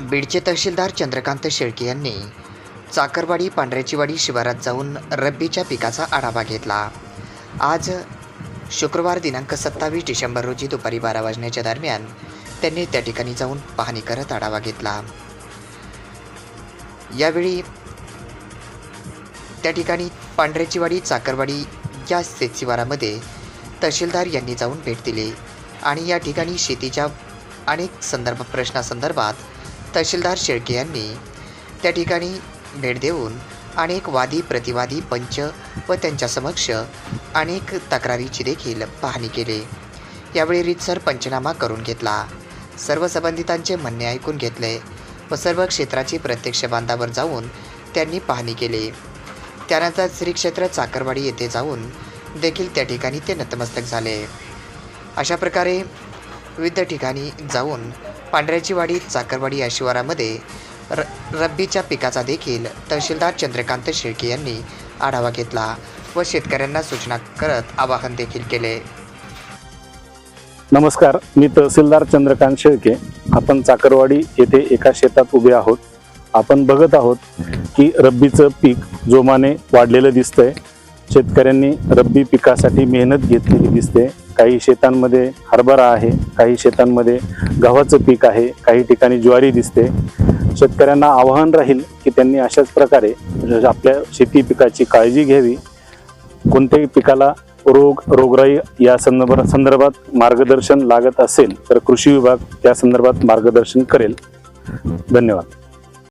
बीडचे तहसीलदार चंद्रकांत शेळके यांनी चाकरवाडी पांढऱ्याचीवाडी शिवारात जाऊन रब्बीच्या पिकाचा आढावा घेतला. आज शुक्रवार दिनांक सत्तावीस डिसेंबर रोजी दुपारी बारा वाजण्याच्या दरम्यान त्यांनी त्या ठिकाणी जाऊन पाहणी करत आढावा घेतला. यावेळी त्या ठिकाणी पांढऱ्याचीवाडी चाकरवाडी या शेतशिवारामध्ये तहसीलदार यांनी जाऊन भेट दिली आणि या ठिकाणी शेतीच्या अनेक संदर्भ प्रश्नासंदर्भात तहसीलदार शेळके यांनी त्या ठिकाणी भेट देऊन अनेक वादी प्रतिवादी पंच व त्यांच्या समक्ष अनेक तक्रारीची देखील पाहणी केली. यावेळी रीतसर पंचनामा करून घेतला. सर्व संबंधितांचे म्हणणे ऐकून घेतले व सर्व क्षेत्राची प्रत्यक्ष बांधावर जाऊन त्यांनी पाहणी केली. त्यानंतर श्री क्षेत्र चाकरवाडी येथे जाऊन देखील त्या ठिकाणी ते नतमस्तक झाले. अशा प्रकारे विविध ठिकाणी जाऊन पांढऱ्याची वाडी चाकरवाडी या शिवारामध्ये र रब्बीच्या पिकाचा देखील तहसीलदार चंद्रकांत शेळके यांनी आढावा घेतला व शेतकऱ्यांना सूचना करत आवाहन देखील केले. नमस्कार मी तहसीलदार चंद्रकांत शेळके. आपण चाकरवाडी येथे एका शेतात उभे आहोत. आपण बघत आहोत की रब्बीचं पीक जोमाने वाढलेलं दिसतंय. शेतकऱ्यांनी रब्बी पिकासाठी मेहनत घेतलेली दिसते. काही शेतांमध्ये हरभरा आहे काही शेतांमध्ये गव्हाचं पीक आहे काही ठिकाणी ज्वारी दिसते. शेतकऱ्यांना आवाहन राहील की त्यांनी अशाच प्रकारे आपल्या शेती पिकाची काळजी घ्यावी. कोणत्याही पिकाला रोग रोगराई या संदर्भ संदर्भात मार्गदर्शन लागत असेल तर कृषी विभाग त्या संदर्भात मार्गदर्शन करेल. धन्यवाद.